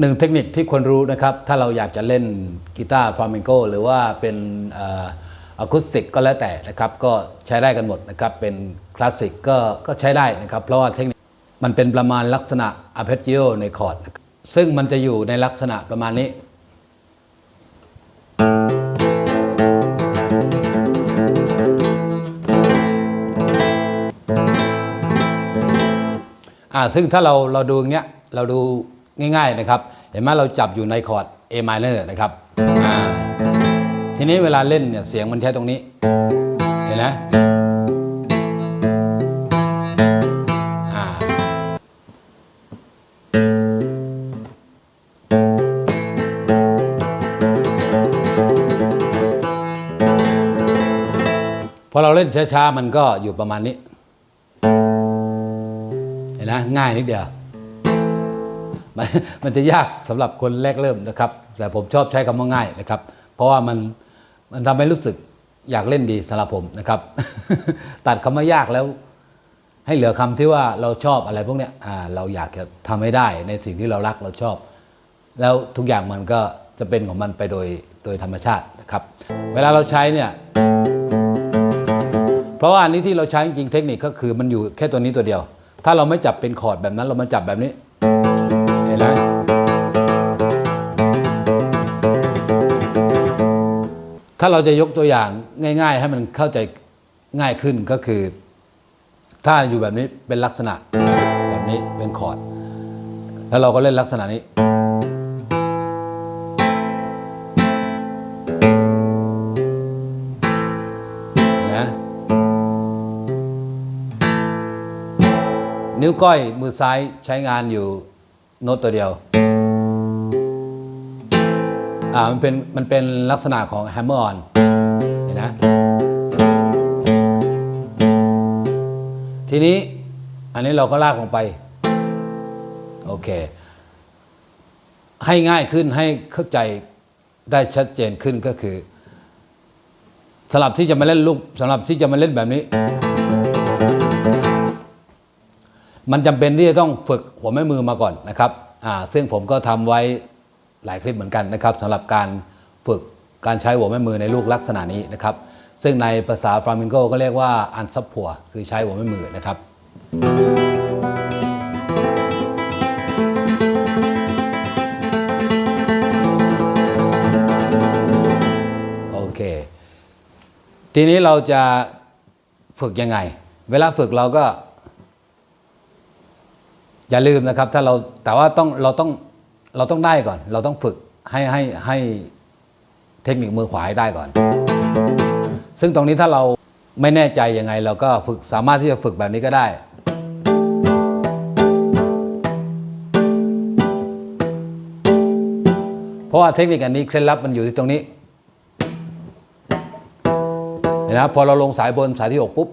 หนึ่งเทคนิคที่ควรรู้นะครับ ถ้าเราอยากจะเล่นกีตาร์ฟลาเมนโกหรือว่าเป็นอะคูสติกก็แล้วแต่นะครับก็ใช้ได้กันหมดนะครับเป็นคลาสสิกก็ก็ใช้ได้นะครับเพราะว่าเทคนิคมันเป็นประมาณลักษณะอะเพจิโอในคอร์ดนะซึ่งมันจะอยู่ในลักษณะประมาณนี้อ่าซึ่งถ้าเราเราดูอย่างเงี้ยเราดู ง่ายๆนะครับ เห็นไหมเราจับอยู่ในคอร์ด A minor นะครับทีนี้เวลาเล่นเนี่ยเสียงมันใช้ตรงนี้ เห็นไหมพอเราเล่นช้าๆ มันก็อยู่ประมาณนี้ เห็นนะง่ายนิดเดียว มันจะยากสำหรับคนแรกเริ่มนะครับ แต่ผมชอบใช้คำว่าง่ายนะครับ เพราะว่ามันมันทำให้รู้สึกอยากเล่นดีสำหรับผมนะครับ ตัดคำว่ายากแล้ว ให้เหลือคำที่ว่าเราชอบอะไรพวกเนี้ยเราอยากจะทำให้ได้ในสิ่งที่เรารักเราชอบ แล้วทุกอย่างมันก็จะเป็นของมันไปโดยโดยธรรมชาตินะครับ เวลาเราใช้เนี่ยเพราะว่าอันนี้ที่เราใช้จริงเทคนิคก็คือมันอยู่แค่ตัวนี้ตัวเดียว ถ้าเราไม่จับเป็นคอร์ดแบบนั้นเรามาจับแบบนี้ ถ้าเราจะยกตัวอย่างง่าย ๆ ให้มันเข้าใจง่ายขึ้นก็คือ ถ้าอยู่แบบนี้เป็นลักษณะแบบนี้เป็นคอร์ด แล้วเราก็เล่นลักษณะนี้นไหมนิ้วก้อยมือซ้ายใช้งานอยู่โน้ตตัวเดียว อ่ามันเป็นมันเป็นลักษณะของแฮมเมอร์ออนเห็นนะทีนี้อันนี้เราก็ลากลงไป โอเค ให้ง่ายขึ้นให้เข้าใจได้ชัดเจนขึ้นก็คือสำหรับที่จะมาเล่นลูกสำหรับที่จะมาเล่นแบบนี้ มันจำเป็นที่จะต้องฝึกหัวแม่มือมาก่อนนะครับอ่าซึ่งผมก็ทำไว้ หลายคลิปเหมือนกันนะครับสำหรับการฝึกการใช้หัวแม่มือในลูกลักษณะนี้นะครับ ซึ่งในภาษาฟลามิงโกก็เรียกว่าอันซับพัวคือใช้หัวแม่มือนะครับ โอเค ทีนี้เราจะฝึกยังไง เวลาฝึกเราก็ อย่าลืมนะครับ ถ้าเราแต่ว่าต้องเราต้อง เราต้องได้ก่อน เราต้องฝึกให้ให้ให้เทคนิคมือขวาให้ได้ก่อน ซึ่งตรงนี้ถ้าเราไม่แน่ใจยังไง เราก็ฝึกสามารถที่จะฝึกแบบนี้ก็ได้ เพราะว่าเทคนิคอันนี้เคล็ดลับมันอยู่ที่ตรงนี้เห็นไหมพอเราลงสายบนสายที่ 6 ปุ๊บ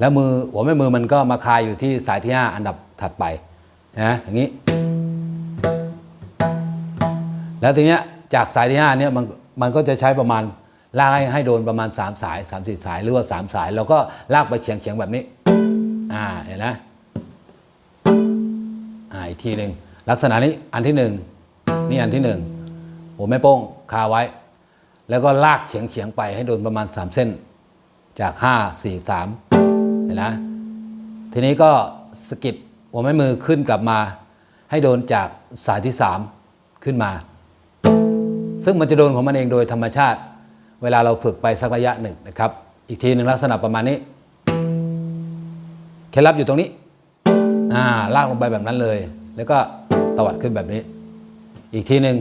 แล้วมือหัวแม่มือมันก็มาคายอยู่ที่สายที่ 5 อันดับถัดไปนะอย่างนี้ แล้วทีเนี้ยจากสายที่5เนี่ยมันมันก็จะใช้ประมาณลากให้ให้โดนประมาณ 3 สาย 3 4 สายหรือว่า 3 สายเราก็ลากไปเฉียงเฉียงๆแบบนี้ อ่าเห็นไหมอ่าอีกทีหนึ่งลักษณะนี้อันที่หนึ่งนี่อันที่หนึ่งหัวแม่โป้งคาไว้ แล้วก็ลากเฉียงเฉียงๆไปให้โดนประมาณ 3 เส้น จาก 5 4 3เห็นนะทีนี้ก็สกิดหัวแม่มือขึ้นกลับมา ให้โดนจากสายที่ 3 ขึ้นมา ซึ่งมันจะโดนของมันเองโดยธรรมชาติ เวลาเราฝึกไปสักระยะหนึ่งนะครับ อีกทีหนึ่งลักษณะประมาณนี้เคล็ดลับอยู่ตรงนี้อ่าลากลงไปแบบนั้นเลย แล้วก็ตวัดขึ้นแบบนี้ อีกทีหนึ่ง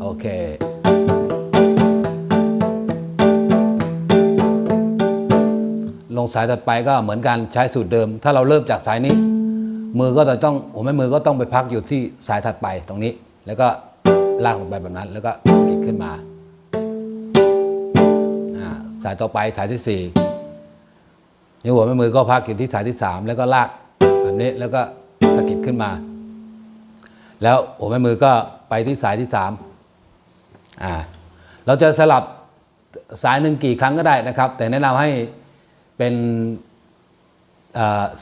โอเคลงสายถัดไปก็เหมือนกันใช้สูตรเดิม ถ้าเราเริ่มจากสายนี้ มือก็จะต้องหัวแม่มือก็ต้องไปพักอยู่ที่สายถัดไปตรงนี้ แล้วก็ลากลงไปแบบนั้น แล้วก็กิดขึ้นมาสายต่อไปสายที่สี่นิ้วหัวแม่มือก็พักอยู่ที่สายที่สามแล้วก็ลากแบบนี้แล้วก็สะกิดขึ้นมา แล้วหัวแม่มือก็ไปที่สายที่สามอ่าเราจะสลับสายหนึ่งกี่ครั้งก็ได้นะครับ แต่แนะนำให้เป็น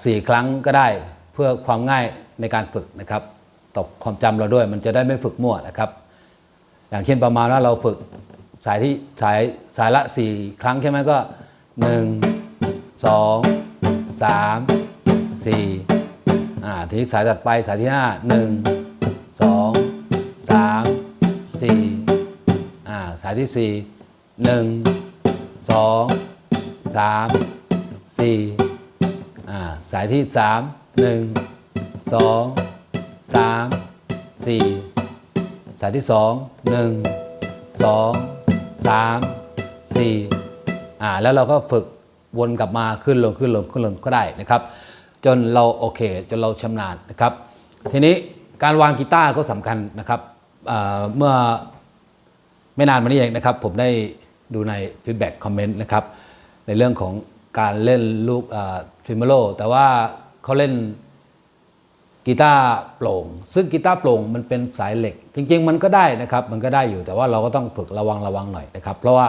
สี่ครั้งก็ได้ พื่อความง่ายในการฝึกนะครับตกความจำเราด้วย มันจะได้ไม่ฝึกมั่วนะครับ อย่างเช่นประมาณว่าเราฝึกสายที่สายสายละ 4 ครั้งใช่ไหมก็ 1 2 3 4อ่าทีนี้สายถัดไปสายที่ 5 1 2 3 4อ่าสายที่ 4 1 2 3 4อ่าสายที่ 3 1 2 3 4 สายที่สองหนึ่งสองสามสี่อ่าแล้วเราก็ฝึกวนกลับมาขึ้นลงขึ้นลงขึ้นลงก็ได้นะครับ จนเราโอเค จนเราชำนาญนะครับ ทีนี้การวางกีตาร์ก็สำคัญนะครับเเมื่อไม่นานมานี้เองนะครับ ผมได้ดูในฟีดแบ็กคอมเมนต์นะครับ ในเรื่องของการเล่นลูกทริมโลแต่ว่า เขาเล่นกีตาร์โปร่ง ซึ่งกีตาร์โปร่งมันเป็นสายเหล็ก จริง ๆ มันก็ได้นะครับ มันก็ได้อยู่แต่ว่าเราก็ต้องฝึกระวังระวังหน่อยนะครับ เพราะว่า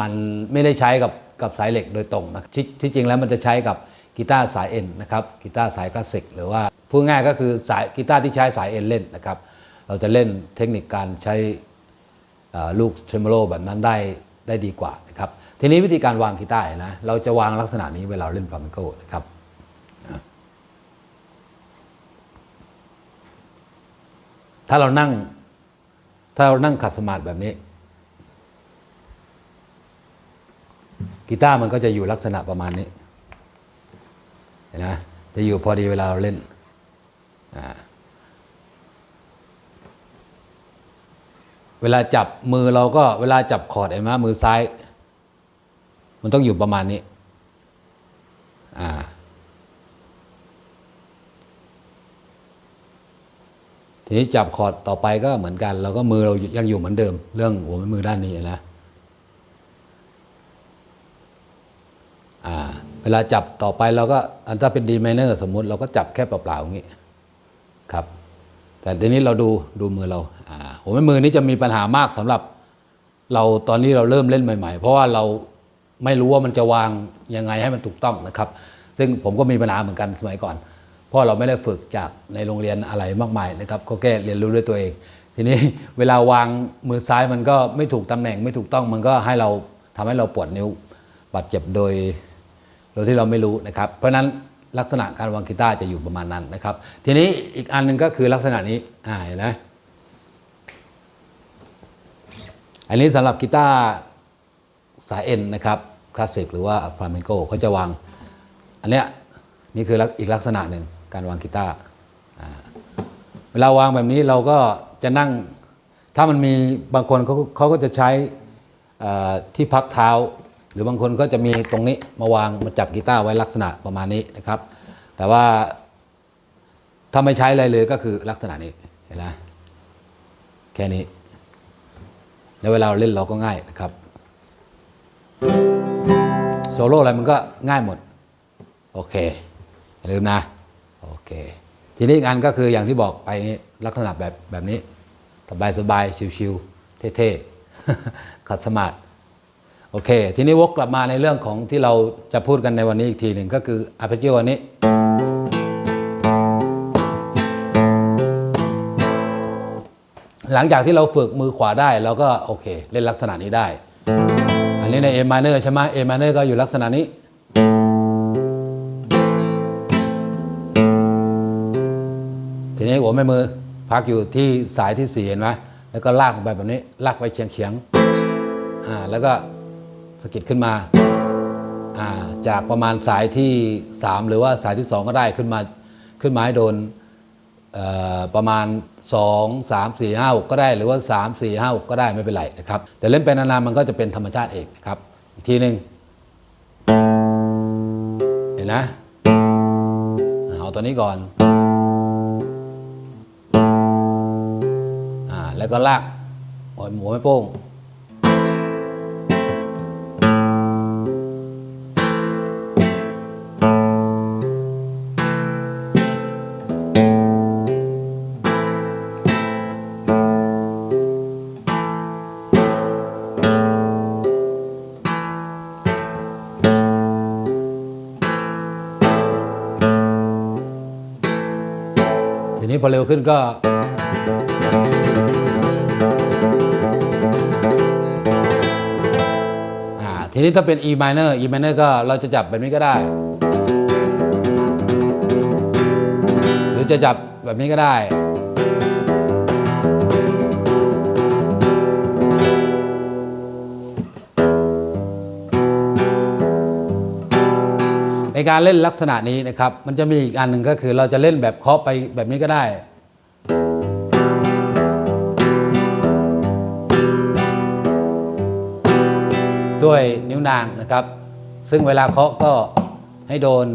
มันไม่ได้ใช้กับกับสายเหล็กโดยตรงนะทที่จริงแล้วมันจะใช้กับกีตาร์สายเอ็นนะครับกีตาร์สายคลาสสิกหรือว่าพูดง่ายก็คือสายกีตาร์ที่ใช้สายเอ็นเล่นนะครับ เราจะเล่นเทคนิคการใช้ลูกเทรมโลแบบนั้นได้ได้ดีกว่านะครับทีนี้วิธีการวางกีตาร์นะเราจะวางลักษณะนี้เวลาเล่นฟลาเมนโกนะครับ ถ้าเรานั่ง ถ้าเรานั่งขัดสมาธิแบบนี้ กีตาร์มันก็จะอยู่ลักษณะประมาณนี้เห็นไหมจะอยู่พอดีเวลาเราเล่นเวลาจับมือเราก็เวลาจับคอร์ดเห็นไหมมือซ้าย มันต้องอยู่ประมาณนี้ อ่า ทีนี้จับคอร์ดต่อไปก็เหมือนกันเราก็มือเรายังอยู่เหมือนเดิม เรื่องหัวแม่มือด้านนี้นะเวลาจับต่อไปเราก็อันถ้าเป็นดีไมเนอร์สมมุติเราก็จับแค่เปล่าๆอย่างนี้ครับ แต่ทีนี้เราดูดูมือเราอ่าหัวแม่มือนี้จะมีปัญหามากสำหรับ เราตอนนี้เราเริ่มเล่นใหม่ ๆ เพราะว่าเราไม่รู้ว่ามันจะวางยังไงให้มันถูกต้องนะครับ ซึ่งผมก็มีปัญหาเหมือนกันสมัยก่อน เพราะเราไม่ได้ฝึกจากในโรงเรียนอะไรมากมายนะครับก็แค่เรียนรู้ด้วยตัวเอง ทีนี้เวลาวางมือซ้ายมันก็ไม่ถูกตำแหน่งไม่ถูกต้องมันก็ให้เราทำให้เราปวดนิ้วบาดเจ็บโดยโดยที่เราไม่รู้นะครับ เพราะฉะนั้นลักษณะการวางกีตาร์จะอยู่ประมาณนั้นนะครับ ทีนี้อีกอันหนึ่งก็คือลักษณะนี้อ่าเห็นไหมอันนี้สำหรับกีตาร์สายเอ็นนะครับคลาสสิกหรือว่าฟลาเมนโกเขาจะวาง อันเนี้ยนี่คืออีกลักษณะหนึ่ง การวางกีตาร์เวลาวางแบบนี้เราก็จะนั่ง ถ้ามันมีบางคนเขาเขาก็จะใช้ที่พักเท้า หรือบางคนก็จะมีตรงนี้มาวางมาจับกีตาร์ไว้ลักษณะประมาณนี้นะครับ แต่ว่าถ้าไม่ใช้อะไรเลยก็คือลักษณะนี้เห็นไหมแค่นี้ แล้วเวลาเราเล่นเราก็ง่ายนะครับโซโล่อะไรมันก็ง่ายหมด โอเคอย่าลืมนะ โอเค ทีนี้อีกอันก็คืออย่างที่บอกไปนี่ลักษณะแบบแบบนี้ สบายสบายชิวๆเท่ๆขัดสมาธิโอเค ทีนี้วกกลับมาในเรื่องของที่เราจะพูดกันในวันนี้อีกทีหนึ่งก็คืออาร์เพจิโอนี้หลังจากที่เราฝึกมือขวาได้เราก็โอเค เล่นลักษณะนี้ได้ อันนี้ใน A minor ใช่ไหม A minor ก็อยู่ลักษณะนี้ นี้หัวแม่มือพักอยู่ที่สายที่สี่เห็นไหมแล้วก็ลากไปแบบนี้ลากไปเฉียงเฉียงอ่าแล้วก็สะกิดขึ้นมาอ่าจากประมาณสายที่ 3 หรือว่าสายที่ 2 ก็ได้ขึ้นมาขึ้นมาให้โดนเอ่อประมาณ 2 3 4 5 6ก็ได้หรือว่า 3 4 5 6ก็ได้ไม่เป็นไรนะครับ แต่เล่นไปนานๆมันก็จะเป็นธรรมชาติเองนะครับ อีกทีหนึ่งเห็นนะเอาตัวนี้ก่อน แล้วก็ลากหอยหมูไม่โป้งทีนี้พอเร็วขึ้นก็ ทีนี้ถ้าเป็น E minor E minor ก็เราจะจับแบบนี้ก็ได้ หรือจะจับแบบนี้ก็ได้ ในการเล่นลักษณะนี้นะครับ มันจะมีอีกอันหนึ่งก็คือเราจะเล่นแบบเคาะไปแบบนี้ก็ได้ ด้วยนิ้วนางนะครับ ซึ่งเวลาเคาะก็ให้โดน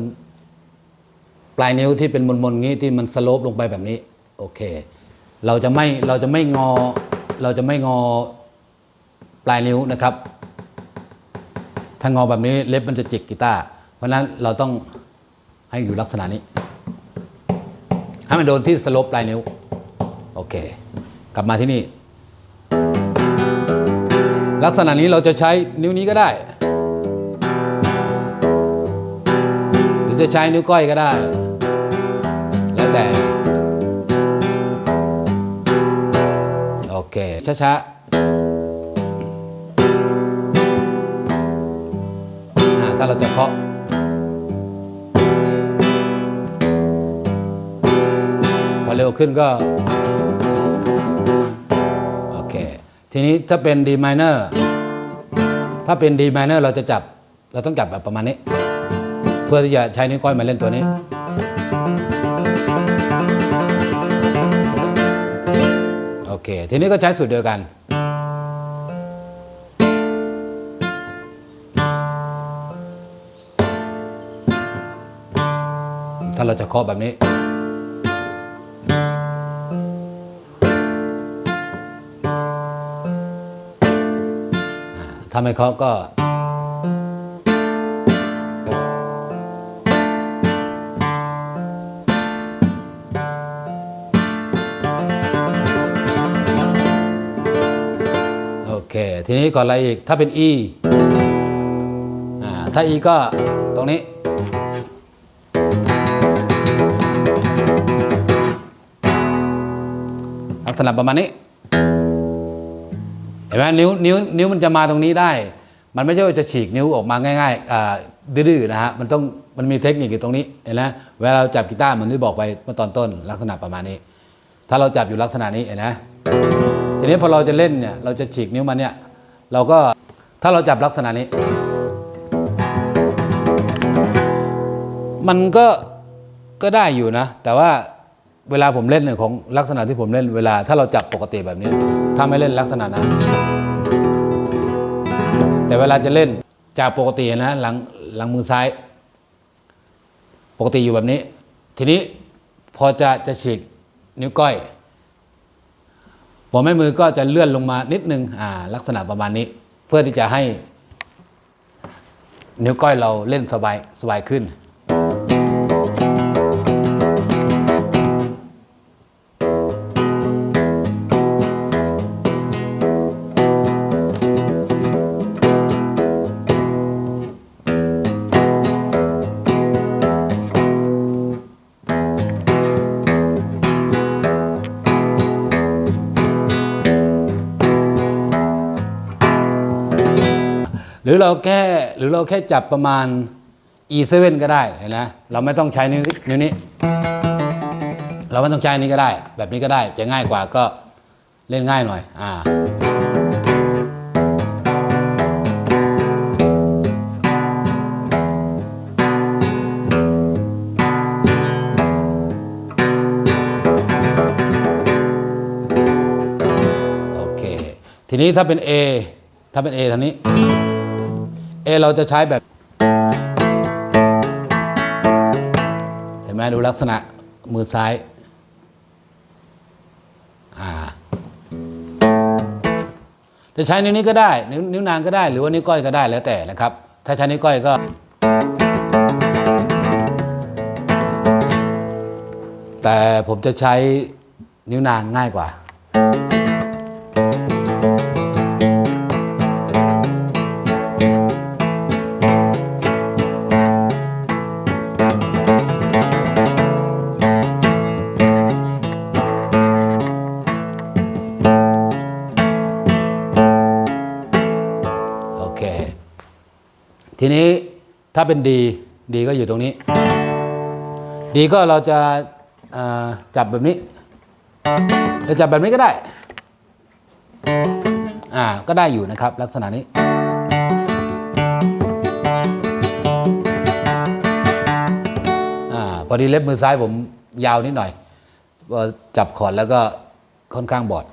ปลายนิ้วที่เป็นมนๆงี้ที่มันสโลปลงไปแบบนี้โอเค เราจะไม่เราจะไม่งอ เราจะไม่งอปลายนิ้วนะครับ ถ้างอแบบนี้เล็บมันจะจิกกีตาร์เพราะนั้นเราต้องให้อยู่ลักษณะนี้ให้มันโดนที่สโลปปลายนิ้วโอเค กลับมาที่นี่ ลักษณะนี้เราจะใช้นิ้วนี้ก็ได้ หรือจะใช้นิ้วก้อยก็ได้ แล้วแต่ โอเค ช้าๆอ่าถ้าเราจะเคาะพอเร็วขึ้นก็ ทีนี้ถ้าเป็น D minor ถ้าเป็น D minor เราจะจับ เราต้องจับแบบประมาณนี้ เพื่อที่จะใช้นิ้วก้อยมาเล่นตัวนี้ โอเค ทีนี้ก็ใช้สูตรเดียวกัน ถ้าเราจะเคาะแบบนี้ ถ้าไม่เคาะก็ โอเค ทีนี้ก่อนอะไรอีก ถ้าเป็น E อ่าถ้า E ก็ตรงนี้ ลักษณะประมาณนี้ ห็นไหมนิ้วนิ้วนิ้วมันจะมาตรงนี้ได้ มันไม่ใช่ว่าจะฉีกนิ้วออกมาง่ายๆดื้อๆนะฮะมันต้องมันมีเทคนิคอยู่ตรงนี้เห็นไหมเวลาเราจับกีตาร์เหมือนที่บอกไปเมื่อตอนต้นลักษณะประมาณนี้ ถ้าเราจับอยู่ลักษณะนี้เห็นไหมทีนี้พอเราจะเล่นเนี่ยเราจะฉีกนิ้วมันเนี่ยเราก็ถ้าเราจับลักษณะนี้ มันก็ก็ได้อยู่นะ แต่ว่าเวลาผมเล่นเนี่ยของลักษณะที่ผมเล่นเวลา ถ้าเราจับปกติแบบนี้ ถ้าไม่เล่นลักษณะนั้น แต่เวลาจะเล่นจากปกตินะหลังหลังมือซ้าย ปกติอยู่แบบนี้ ทีนี้พอจะจะฉีกนิ้วก้อยหัวแม่มือก็จะเลื่อนลงมานิดนึงอ่าลักษณะประมาณนี้ เพื่อที่จะให้ นิ้วก้อยเราเล่นสบายสบายขึ้น รือเราแค่หรือเราแค่จับประมาณ E7 ก็ได้เห็นไหมเราไม่ต้องใช้นิ้วนิ้วนี้ เราไม่ต้องใช้นี้ก็ได้ แบบนี้ก็ได้จะง่ายกว่าก็เล่นง่ายหน่อยอ่าโอเคทีนี้ถ้าเป็น A ถ้าเป็น A ทางนี้ A เราจะใช้แบบ เห็นไหมดูลักษณะมือซ้ายอ่าจะใช้นิ้วนี้ก็ได้นนิ้วนางก็ได้ หรือว่านิ้วก้อยก็ได้แล้วแต่นะครับ ถ้าใช้นิ้วก้อยก็แต่ผมจะใช้นิ้วนางง่ายกว่าาเป็นดีดีก็อยู่ตรงนี้ ดีก็เราจะจับแบบนี้เราจับแบบนี้ก็ได้ อ่าก็ได้อยู่นะครับ ลักษณะนี้ อ่าพอดีเล็บมือซ้ายผมยาวนิดหน่อยพอจับคอร์ดแล้วก็ค่อนข้างบอด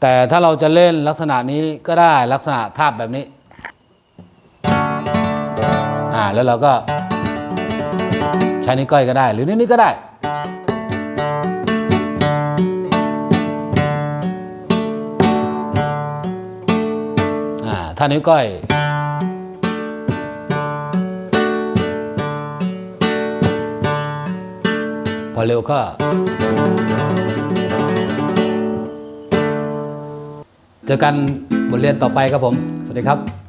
แต่ถ้าเราจะเล่นลักษณะนี้ก็ได้ลักษณะทาบแบบนี้ อ่าแล้วเราก็ใช้นิ้วก้อยก็ได้ หรือนิ้วนี้ก็ได้ อ่า ถ้านิ้วก้อยพอเร็วก็เจอกันบทเรียนต่อไปครับผม สวัสดีครับ